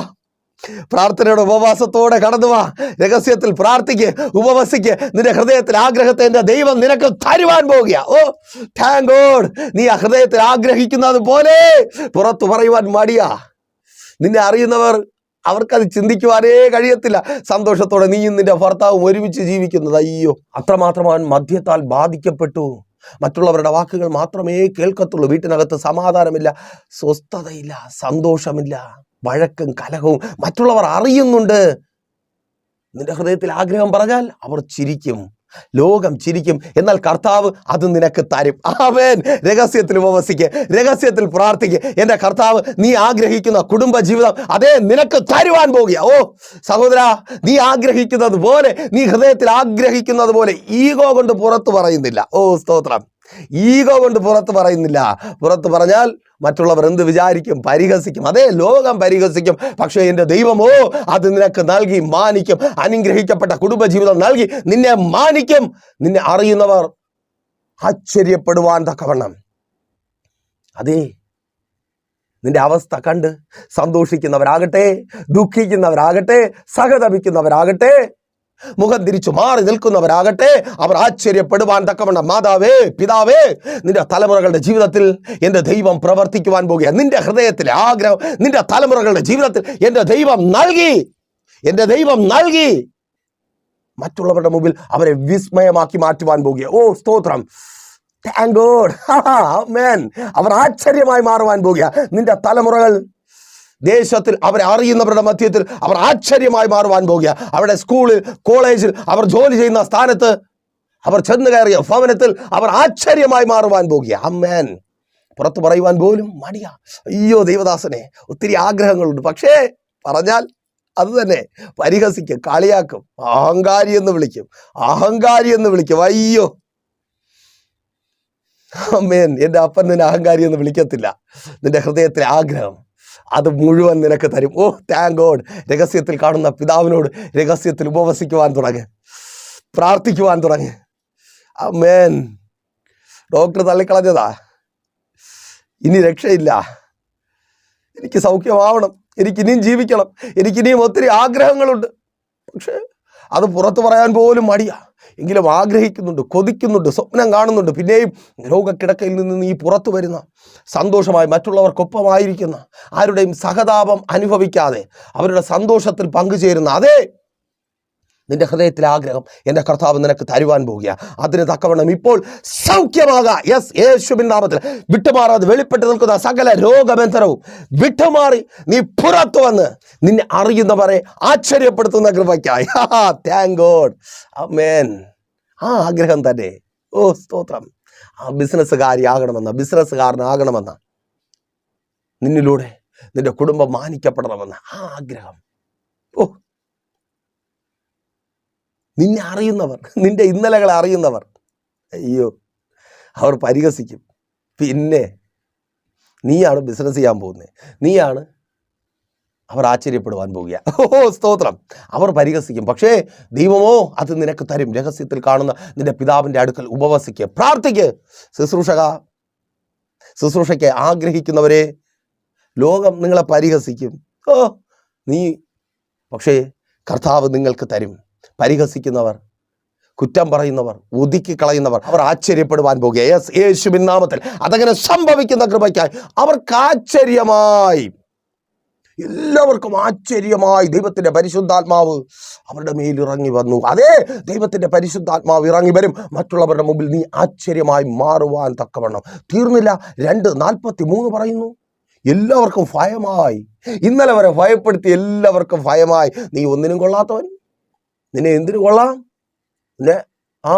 പ്രാർത്ഥനയുടെ ഉപവാസത്തോടെ കടന്നു വാ. രഹസ്യത്തിൽ പ്രാർത്ഥിക്ക് ഉപവസിക്ക്. നിന്റെ ഹൃദയത്തിൽ ആഗ്രഹത്തെ എന്റെ ദൈവം നിനക്ക് തരുവാൻ പോകുക. ഓ താങ്ക് ഗോഡ് നീ ആ ഹൃദയത്തിൽ ആഗ്രഹിക്കുന്നത് പോലെ പുറത്തു പറയുവാൻ മടിയാ. നിന്നെ അറിയുന്നവർ അവർക്കത് ചിന്തിക്കുവാനേ കഴിയത്തില്ല. സന്തോഷത്തോടെ നീയും നിന്റെ ഭർത്താവും ഒരുമിച്ച് ജീവിക്കുന്നത്. അയ്യോ അത്രമാത്രം അവൻ മദ്യത്താൽ ബാധിക്കപ്പെട്ടു. മറ്റുള്ളവരുടെ വാക്കുകൾ മാത്രമേ കേൾക്കത്തുള്ളൂ. വീട്ടിനകത്ത് സമാധാനമില്ല സ്വസ്ഥതയില്ല സന്തോഷമില്ല. വഴക്കും കലഹവും മറ്റുള്ളവർ അറിയുന്നുണ്ട്. നിന്റെ ഹൃദയത്തിൽ ആഗ്രഹം പറഞ്ഞാൽ അവർ ചിരിക്കും. ലോകം ചിരിക്കും. എന്നാൽ കർത്താവ് അത് നിനക്ക് തരും. ആമേൻ. രഹസ്യത്തിൽ ഉപവസിക്ക്. രഹസ്യത്തിൽ പ്രാർത്ഥിക്ക്. എന്റെ കർത്താവ് നീ ആഗ്രഹിക്കുന്ന കുടുംബ ജീവിതം അതേ നിനക്ക് തരുവാൻ പോകുക. ഓ സഹോദര നീ ആഗ്രഹിക്കുന്നത് പോലെ നീ ഹൃദയത്തിൽ ആഗ്രഹിക്കുന്നത് പോലെ ഈഗോ കൊണ്ട് പുറത്തു പറയുന്നില്ല. ഓ സ്തോത്രം. ഈഗോ കൊണ്ട് പുറത്ത് പറയുന്നില്ല. പുറത്ത് പറഞ്ഞാൽ മറ്റുള്ളവർ എന്ത് വിചാരിക്കും? പരിഹസിക്കും. അതേ ലോകം പരിഹസിക്കും. പക്ഷേ എന്റെ ദൈവമോ അത് നിനക്ക് നൽകി മാനിക്കും. അനുഗ്രഹിക്കപ്പെട്ട കുടുംബജീവിതം നൽകി നിന്നെ മാനിക്കും. നിന്നെ അറിയുന്നവർ ആശ്ചര്യപ്പെടുവാൻ തക്കവണ്ണം. അതേ നിന്റെ അവസ്ഥ കണ്ട് സന്തോഷിക്കുന്നവരാകട്ടെ ദുഃഖിക്കുന്നവരാകട്ടെ സഹതപിക്കുന്നവരാകട്ടെ മുഖം തിരിച്ചു മാറി നിൽക്കുന്നവരാകട്ടെ. അവർ ആശ്ചര്യപ്പെടുവാൻ തക്കവണ്ണം മാതാവേ പിതാവേ നിന്റെ തലമുറകളുടെ ജീവിതത്തിൽ എന്റെ ദൈവം പ്രവർത്തിക്കുവാൻ പോകുക നിന്റെ ഹൃദയത്തിലെ ആഗ്രഹം നിന്റെ തലമുറകളുടെ ജീവിതത്തിൽ എന്റെ ദൈവം നൽകി എന്റെ ദൈവം നൽകി. മറ്റുള്ളവരുടെ മുമ്പിൽ അവരെ വിസ്മയമാക്കി മാറ്റുവാൻ പോകുക ഓ സ്തോത്രം. അവർ ആശ്ചര്യമായി മാറുവാൻ പോകുക നിന്റെ തലമുറകൾ ദേശത്തിൽ അവരെ അറിയുന്നവരുടെ മധ്യത്തിൽ അവർ ആശ്ചര്യമായി മാറുവാൻ പോകുക. അവരുടെ സ്കൂളിൽ കോളേജിൽ അവർ ജോലി ചെയ്യുന്ന സ്ഥാനത്ത് അവർ ചെന്ന് കയറിയ ഭവനത്തിൽ അവർ ആശ്ചര്യമായി മാറുവാൻ പോകുക. അമ്മേൻ. പുറത്ത് പറയുവാൻ പോലും മടിയ. അയ്യോ ദൈവദാസനെ ഒത്തിരി ആഗ്രഹങ്ങളുണ്ട്. പക്ഷേ പറഞ്ഞാൽ അത് തന്നെ. പരിഹസിക്കും കളിയാക്കും. അഹങ്കാരി എന്ന് വിളിക്കും. അഹങ്കാരി എന്ന് വിളിക്കും. അയ്യോ. അമ്മേൻ എന്റെ അപ്പൻ നിന്നെ അഹങ്കാരി എന്ന് വിളിക്കത്തില്ല. നിന്റെ ഹൃദയത്തിലെ ആഗ്രഹം. അത് മുഴുവൻ നിനക്ക് തരും. ഓ താങ്ക് ഗോഡ് രഹസ്യത്തിൽ കാണുന്ന പിതാവിനോട് രഹസ്യത്തിൽ ഉപവസിക്കുവാൻ തുടങ്ങി. പ്രാർത്ഥിക്കുവാൻ തുടങ്ങി. മേൻ ഡോക്ടർ തള്ളിക്കളഞ്ഞതാ. ഇനി രക്ഷയില്ല. എനിക്ക് സൗഖ്യമാവണം. എനിക്ക് ഇനിയും ജീവിക്കണം. എനിക്കിനിയും ഒത്തിരി ആഗ്രഹങ്ങളുണ്ട്. പക്ഷേ അത് പുറത്തു പറയാൻ പോലും മടിയാ. എങ്കിലും ആഗ്രഹിക്കുന്നുണ്ട് കൊതിക്കുന്നുണ്ട് സ്വപ്നം കാണുന്നുണ്ട്. പിന്നെയും രോഗക്കിടക്കയിൽ നിന്ന് നീ പുറത്തു വരുന്ന സന്തോഷമായി മറ്റുള്ളവർക്കൊപ്പമായിരിക്കുന്ന ആരുടെയും സഹതാപം അനുഭവിക്കാതെ അവരുടെ സന്തോഷത്തിൽ പങ്കുചേരുന്ന അതേ നിന്റെ ഹൃദയത്തിലെ ആഗ്രഹം എന്റെ കർത്താവ് നിനക്ക് തരുവാൻ പോവുക അതിന് തക്കവണ്ണം ഇപ്പോൾ സൗഖ്യമാകുക യെസ് യേശുബിൻ നാമത്തിൽ വിട്ടുമാറാതെ വെളിപ്പെട്ട് നിൽക്കുന്ന സകല രോഗബന്ധനവും വിട്ടുമാറി നീ പുറത്തു വന്ന് നിന്നെ അറിയുന്നവരെ ആശ്ചര്യപ്പെടുത്തുന്ന കൃപയ്ക്കായി. താങ്ക് ഗോഡ് അമേൻ ആ ആഗ്രഹം തന്നെ. ഓ സ്തോത്രം. ആ ബിസിനസ്സുകാരിയാകണമെന്ന ബിസിനസ്സുകാരനാകണമെന്ന നിന്നിലൂടെ നിന്റെ കുടുംബം മാനിക്കപ്പെടണമെന്ന ആ ആഗ്രഹം. ഓ നിന്നെ അറിയുന്നവർ നിന്റെ ഇന്നലകളെ അറിയുന്നവർ. അയ്യോ അവർ പരിഹസിക്കും. പിന്നെ നീയാണ് ബിസിനസ് ചെയ്യാൻ പോകുന്നത് നീയാണ് അവർ ആശ്ചര്യപ്പെടുവാൻ പോകുക. ഓ സ്തോത്രം. അവർ പരിഹസിക്കും. പക്ഷേ ദൈവമോ അത് നിനക്ക് തരും. രഹസ്യത്തിൽ കാണുന്ന നിന്റെ പിതാവിന്റെ അടുക്കൽ ഉപവസിക്കുക പ്രാർത്ഥിക്ക്. ശുശ്രൂഷക ശുശ്രൂഷയ്ക്ക് ആഗ്രഹിക്കുന്നവരെ ലോകം നിങ്ങളെ പരിഹസിക്കും. ഓ നീ പക്ഷേ കർത്താവ് നിങ്ങൾക്ക് തരും. പരിഹസിക്കുന്നവർ കുറ്റം പറയുന്നവർ ഒതുക്കി കളയുന്നവർ അവർ ആശ്ചര്യപ്പെടുവാൻ പോകുക. യെസ് യേശുവിൻ നാമത്തിൽ അതങ്ങനെ സംഭവിക്കുന്ന കൃപയ്ക്കായി അവർക്ക് ആശ്ചര്യമായി. എല്ലാവർക്കും ആശ്ചര്യമായി. ദൈവത്തിന്റെ പരിശുദ്ധാത്മാവ് അവരുടെ മേൽ ഇറങ്ങി വന്നു. അതെ ദൈവത്തിന്റെ പരിശുദ്ധാത്മാവ് ഇറങ്ങി വരും. മറ്റുള്ളവരുടെ മുമ്പിൽ നീ ആശ്ചര്യമായി മാറുവാൻ തക്കവണ്ണം. തീർന്നില്ല. രണ്ട് നാൽപ്പത്തി മൂന്ന് പറയുന്നു. എല്ലാവർക്കും ഭയമായി. ഇന്നലെ വരെ ഭയപ്പെടുത്തി എല്ലാവർക്കും ഭയമായി. നീ ഒന്നിനും കൊള്ളാത്തവൻ. നിന്നെ എന്തിനു കൊള്ളാം? അല്ലെ? ആ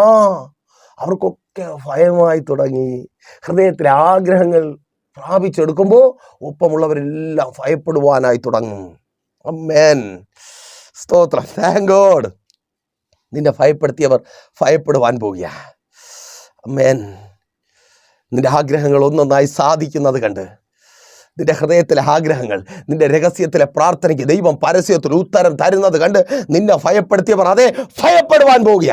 അവർക്കൊക്കെ ഭയമായി തുടങ്ങി. ഹൃദയത്തിലെ ആഗ്രഹങ്ങൾ പ്രാപിച്ചെടുക്കുമ്പോൾ ഒപ്പമുള്ളവരെല്ലാം ഭയപ്പെടുവാനായി തുടങ്ങും. അമ്മേൻ. സ്തോത്രം. താങ്ക് ഗോഡ് നിന്നെ ഭയപ്പെടുത്തിയവർ ഭയപ്പെടുവാൻ പോകുക അമ്മേൻ. നിന്റെ ആഗ്രഹങ്ങൾ ഒന്നൊന്നായി സാധിക്കുന്നത് കണ്ട് നിന്റെ ഹൃദയത്തിലെ ആഗ്രഹങ്ങൾ നിന്റെ രഹസ്യത്തിലെ പ്രാർത്ഥനയ്ക്ക് ദൈവം പരസ്യത്തിൽ ഉത്തരം തരുന്നത് കണ്ട് നിന്നെ ഭയപ്പെടുത്തിയവർ അതെ ഭയപ്പെടുവാൻ പോകുക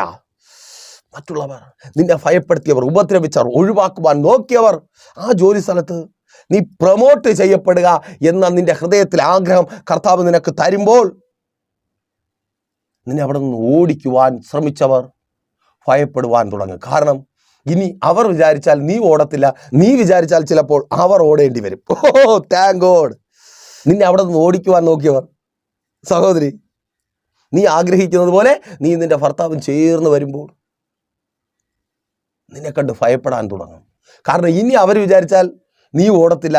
മറ്റുള്ളവർ നിന്നെ ഭയപ്പെടുത്തിയവർ ഉപദ്രവിച്ചവർ ഒഴിവാക്കുവാൻ നോക്കിയവർ ആ ജോലി സ്ഥലത്ത് നീ പ്രൊമോട്ട് ചെയ്യപ്പെടുക എന്ന നിന്റെ ഹൃദയത്തിലെ ആഗ്രഹം കർത്താവ് നിനക്ക് തരുമ്പോൾ നിന്നെ അവിടെ നിന്ന് ഓടിക്കുവാൻ ശ്രമിച്ചവർ ഭയപ്പെടുവാൻ തുടങ്ങും. കാരണം ഇനി അവർ വിചാരിച്ചാൽ നീ ഓടത്തില്ല നീ വിചാരിച്ചാൽ ചിലപ്പോൾ അവർ ഓടേണ്ടി വരും. ഓ താങ്ക് ഗോഡ് നിന്നെ അവിടെ നിന്ന് ഓടിക്കുവാൻ നോക്കിയവർ. സഹോദരി നീ ആഗ്രഹിക്കുന്നത് പോലെ നീ നിന്റെ ഭർത്താവും ചേർന്ന് വരുമ്പോൾ നിന്നെ കണ്ട് ഭയപ്പെടാൻ തുടങ്ങും. കാരണം ഇനി അവർ വിചാരിച്ചാൽ നീ ഓടത്തില്ല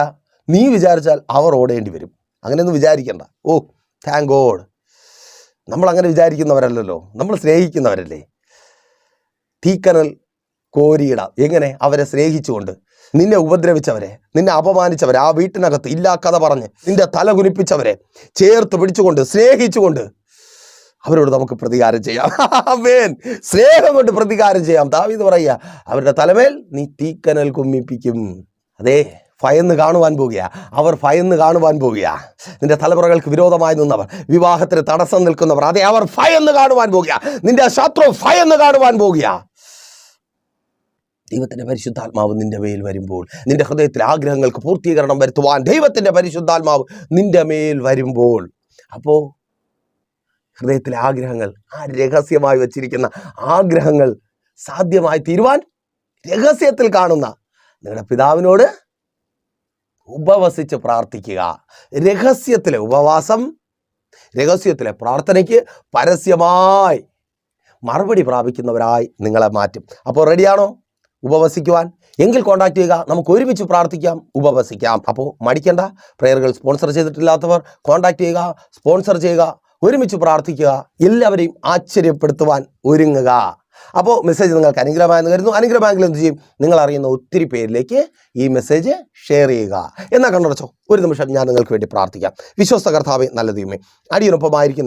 നീ വിചാരിച്ചാൽ അവർ ഓടേണ്ടി വരും. അങ്ങനെയൊന്നും വിചാരിക്കണ്ട. ഓ താങ്ക് ഗോഡ് നമ്മൾ അങ്ങനെ വിചാരിക്കുന്നവരല്ലല്ലോ. നമ്മൾ സ്നേഹിക്കുന്നവരല്ലേ. തീക്കനൽ കോരിയിടാം. എങ്ങനെ? അവരെ സ്നേഹിച്ചുകൊണ്ട്. നിന്നെ ഉപദ്രവിച്ചവരെ നിന്നെ അപമാനിച്ചവരെ ആ വീട്ടിനകത്ത് ഇല്ലാ കഥ പറഞ്ഞ് നിന്റെ തല കുനിപ്പിച്ചവരെ ചേർത്ത് പിടിച്ചുകൊണ്ട് സ്നേഹിച്ചുകൊണ്ട് അവരോട് നമുക്ക് പ്രതികാരം ചെയ്യാം. ആമേൻ. സ്നേഹം കൊണ്ട് പ്രതികാരം ചെയ്യാം. ദാവീദ് പറയുക അവരുടെ തലമേൽ നീ തീക്കനൽ കുമ്മിപ്പിക്കും. അതെ ഭയന്ന് കാണുവാൻ പോകുക. അവർ ഭയന്ന് കാണുവാൻ പോകുക. നിന്റെ തലമുറകൾക്ക് വിരോധമായി നിന്നവർ വിവാഹത്തിന് തടസ്സം നിൽക്കുന്നവർ അതെ അവർ ഭയന്ന് കാണുവാൻ പോകുക. നിന്റെ ശത്രു ഭയന്ന് കാണുവാൻ പോകുക. ദൈവത്തിന്റെ പരിശുദ്ധാത്മാവ് നിന്റെ മേൽ വരുമ്പോൾ നിന്റെ ഹൃദയത്തിലെ ആഗ്രഹങ്ങൾക്ക് പൂർത്തീകരണം വരുത്തുവാൻ ദൈവത്തിന്റെ പരിശുദ്ധാത്മാവ് നിന്റെ മേൽ വരുമ്പോൾ. അപ്പോൾ ഹൃദയത്തിലെ ആഗ്രഹങ്ങൾ ആ രഹസ്യമായി വച്ചിരിക്കുന്ന ആഗ്രഹങ്ങൾ സാധ്യമായി തീരുവാൻ രഹസ്യത്തിൽ കാണുന്ന നിങ്ങളുടെ പിതാവിനോട് ഉപവസിച്ച് പ്രാർത്ഥിക്കുക. രഹസ്യത്തിലെ ഉപവാസം രഹസ്യത്തിലെ പ്രാർത്ഥനയ്ക്ക് പരസ്യമായി മറുപടി പ്രാപിക്കുന്നവരായി നിങ്ങളെ മാറ്റും. അപ്പോൾ റെഡിയാണോ ഉപവസിക്കുവാൻ. എങ്കിൽ കോൺടാക്ട് ചെയ്യുക. നമുക്ക് ഒരുമിച്ച് പ്രാർത്ഥിക്കാം. ഉപവസിക്കാം. അപ്പോൾ മടിക്കേണ്ട. പ്രേയറുകൾ സ്പോൺസർ ചെയ്തിട്ടില്ലാത്തവർ കോൺടാക്ട് ചെയ്യുക. സ്പോൺസർ ചെയ്യുക. ഒരുമിച്ച് പ്രാർത്ഥിക്കുക. എല്ലാവരെയും ആശ്ചര്യപ്പെടുത്തുവാൻ ഒരുങ്ങുക. അപ്പോൾ മെസ്സേജ് നിങ്ങൾക്ക് അനുഗ്രഹമായെന്ന് കരുതുന്നു. അനുഗ്രഹമായെങ്കിൽ എന്ത് ചെയ്യും? നിങ്ങൾ അറിയുന്ന ഒത്തിരി പേരിലേക്ക് ഈ മെസ്സേജ് ഷെയർ ചെയ്യുക. എന്നാൽ കണ്ണടച്ചോ ഒരു നിമിഷം ഞാൻ നിങ്ങൾക്ക് വേണ്ടി പ്രാർത്ഥിക്കാം. വിശ്വസ്ത കർത്താവെ നല്ല ദൈവമേ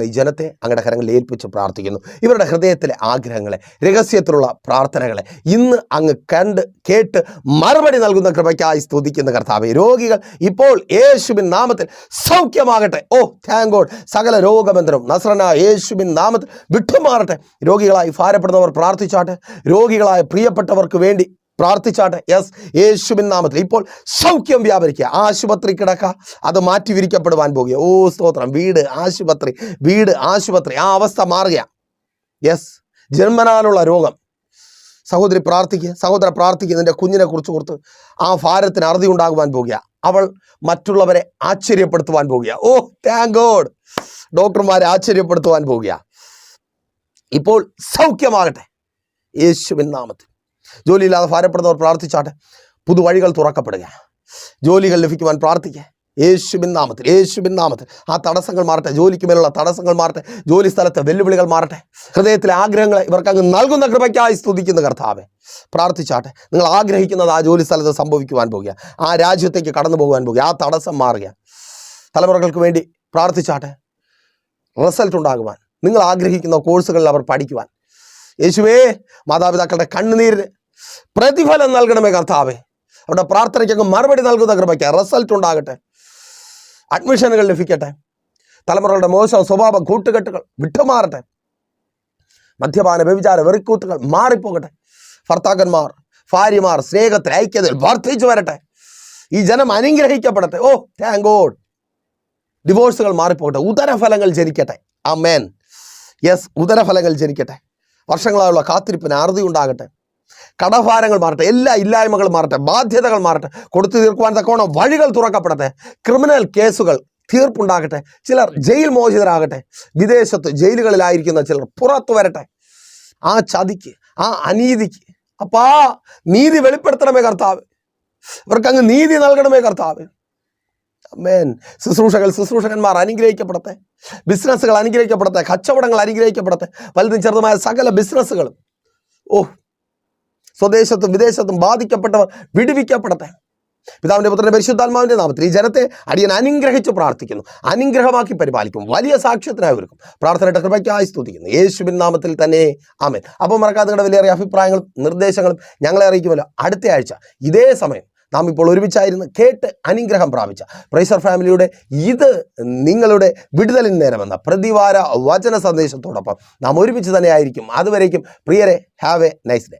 ഈ ജനത്തെ അങ്ങയുടെ കരങ്ങളിൽ ഏൽപ്പിച്ച് പ്രാർത്ഥിക്കുന്നു. ഇവരുടെ ഹൃദയത്തിലെ ആഗ്രഹങ്ങളെ രഹസ്യത്തിലുള്ള പ്രാർത്ഥനകളെ ഇന്ന് അങ്ങ് കണ്ട് കേട്ട് മറുപടി നൽകുന്ന കൃപയ്ക്കായി സ്തുതിക്കുന്ന കർത്താവെ രോഗികൾ ഇപ്പോൾ യേശുബിൻ നാമത്തിൽ സൗഖ്യമാകട്ടെ. ഓ താങ്ക് ഗോഡ് സകല രോഗബന്ധനം നസ്രന യേശുബിൻ നാമത്തിൽ വിട്ടുമാറട്ടെ. രോഗികളായി ഭാരപ്പെടുന്നവർ പ്രാർത്ഥിച്ചാട്ടെ. രോഗികളായ പ്രിയപ്പെട്ടവർക്ക് വേണ്ടി പ്രാർത്ഥിച്ചാട്ടെ. യെസ് യേശുവിൻ നാമത്തിൽ. ഇപ്പോൾ സൗഖ്യം വ്യാപരിക്കുക. ആശുപത്രി കിടക്ക. അത് മാറ്റി വിരിക്കപ്പെടുവാൻ പോകുക. ഓ സ്തോത്രം. വീട് ആശുപത്രി വീട് ആശുപത്രി. ആ അവസ്ഥ മാറുക. യെസ് ജന്മനാലുള്ള രോഗം. സഹോദരി പ്രാർത്ഥിക്കുക സഹോദര പ്രാർത്ഥിക്കുക നിന്റെ കുഞ്ഞിനെ കുറിച്ച് ഓർത്ത് ആ ഭാരത്തിന് അറുതി ഉണ്ടാകുവാൻ പോകുക. അവൾ മറ്റുള്ളവരെ ആശ്ചര്യപ്പെടുത്തുവാൻ പോകുക. ഓ താങ്ക് ഗോഡ് ഡോക്ടർമാരെ ആശ്ചര്യപ്പെടുത്തുവാൻ പോകുക. ഇപ്പോൾ സൗഖ്യമാകട്ടെ. യേശുവിൻ നാമത്തിൽ. ജോലിയില്ലാതെ ഭാരപ്പെടുന്നവർ പ്രാർത്ഥിച്ചാട്ടെ പുതുവഴികൾ തുറക്കപ്പെടുക. ജോലികൾ ലഭിക്കുവാൻ പ്രാർത്ഥിക്കുക. യേശുബിൻ നാമത്തിൽ യേശുബിൻ നാമത്തിൽ. ആ തടസ്സങ്ങൾ മാറട്ടെ. ജോലിക്ക് മേലുള്ള തടസ്സങ്ങൾ മാറട്ടെ. ജോലി സ്ഥലത്തെ വെല്ലുവിളികൾ മാറട്ടെ. ഹൃദയത്തിലെ ആഗ്രഹങ്ങൾ ഇവർക്ക് അങ്ങ് നൽകുന്ന കൃപയ്ക്കായി സ്തുതിക്കുന്ന കർത്താവെ പ്രാർത്ഥിച്ചാട്ടെ നിങ്ങൾ ആഗ്രഹിക്കുന്നത് ആ ജോലി സ്ഥലത്ത് സംഭവിക്കുവാൻ പോകുക. ആ രാജ്യത്തേക്ക് കടന്നു പോകുവാൻ പോകുക. ആ തടസ്സം മാറുക. തലമുറകൾക്ക് വേണ്ടി പ്രാർത്ഥിച്ചാട്ടെ റിസൾട്ട് ഉണ്ടാകുവാൻ നിങ്ങൾ ആഗ്രഹിക്കുന്ന കോഴ്സുകളിൽ അവർ പഠിക്കുവാൻ യേശുവേ മാതാപിതാക്കളുടെ കണ്ണുനീരിന് പ്രതിഫലം നൽകണമേ കർത്താവേ. അവിടെ പ്രാർത്ഥനയ്ക്കൊക്കെ മറുപടി നൽകുന്ന കൃപയ്ക്ക് റിസൾട്ട് ഉണ്ടാകട്ടെ. അഡ്മിഷനുകൾ ലഭിക്കട്ടെ. തലമുറകളുടെ മോശം സ്വഭാവ കൂട്ടുകെട്ടുകൾ വിട്ടുമാറട്ടെ. മദ്യപാന വ്യഭിചാര വെറിക്കൂത്തുകൾ മാറിപ്പോകട്ടെ. ഭർത്താക്കന്മാർ ഭാര്യമാർ സ്നേഹത്തിൽ ഐക്യതയിൽ വർദ്ധിച്ചു വരട്ടെ. ഈ ജനം അനുഗ്രഹിക്കപ്പെടട്ടെ. ഓ താങ്ക് ഗോഡ് ഡിവോഴ്സുകൾ മാറിപ്പോകട്ടെ. ഉദരഫലങ്ങൾ ജനിക്കട്ടെ. ആ മേൻ യെസ് ഉദരഫലങ്ങൾ ജനിക്കട്ടെ. വർഷങ്ങളായുള്ള കാത്തിരിപ്പിന് അറുതി ഉണ്ടാകട്ടെ. കടഭാരങ്ങൾ മാറട്ടെ എല്ലാ ഇല്ലായ്മകളും മാറട്ടെ ബാധ്യതകൾ മാറട്ടെ കൊടുത്തു തീർക്കുവാൻ തക്കവണ്ണം വഴികൾ തുറക്കപ്പെടട്ടെ ക്രിമിനൽ കേസുകൾ തീർപ്പുണ്ടാകട്ടെ ചിലർ ജയിൽ മോചിതരാകട്ടെ വിദേശത്ത് ജയിലുകളിലായിരിക്കുന്ന ചിലർ പുറത്തു വരട്ടെ. ആ ചതിക്ക് ആ അനീതിക്ക് അപ്പാ നീതി വെളിപ്പെടുത്തണമേ കർത്താവ്. ഇവർക്കങ്ങ് നീതി നൽകണമേ കർത്താവ്. മേൻ ശുശ്രൂഷകൾ ശുശ്രൂഷകന്മാർ അനുഗ്രഹിക്കപ്പെടട്ടെ. ബിസിനസ്സുകൾ അനുഗ്രഹിക്കപ്പെടട്ടെ. കച്ചവടങ്ങൾ അനുഗ്രഹിക്കപ്പെടട്ടെ. വലുതും ചെറുതുമായ സകല ബിസിനസ്സുകളും. ഓ സ്വദേശത്തും വിദേശത്തും ബാധിക്കപ്പെട്ടവർ വിടുവിക്കപ്പെടട്ടെ. പിതാവിന്റെ പുത്രന്റെ പരിശുദ്ധാത്മാവിന്റെ നാമത്തിൽ ഈ ജനത്തെ അടിയൻ അനുഗ്രഹിച്ച് പ്രാർത്ഥിക്കുന്നു. അനുഗ്രഹമാക്കി പരിപാലിക്കും. വലിയ സാക്ഷ്യത്തിനായി ഒരുക്കും. പ്രാർത്ഥനയുടെ കൃപയ്ക്കായി സ്തുതിക്കുന്നു. യേശുവിൻ നാമത്തിൽ തന്നെ ആമേൻ. അപ്പോൾ മറക്കാതെ നിങ്ങളുടെ വലിയ അഭിപ്രായങ്ങളും നിർദ്ദേശങ്ങളും ഞങ്ങളെ അറിയിക്കുമല്ലോ. അടുത്ത ആഴ്ച ഇതേ സമയം നാം ഇപ്പോൾ ഒരുമിച്ചായിരുന്നു കേട്ട് അനുഗ്രഹം പ്രാപിച്ച. പ്രൈസർ ഫാമിലിയുടെ ഇത് നിങ്ങളുടെ വിടുതലിന് നേരമെന്ന പ്രതിവാര വചന സന്ദേശത്തോടൊപ്പം നാം ഒരുമിച്ച് തന്നെ ആയിരിക്കും. അതുവരേക്കും പ്രിയരെ have a nice day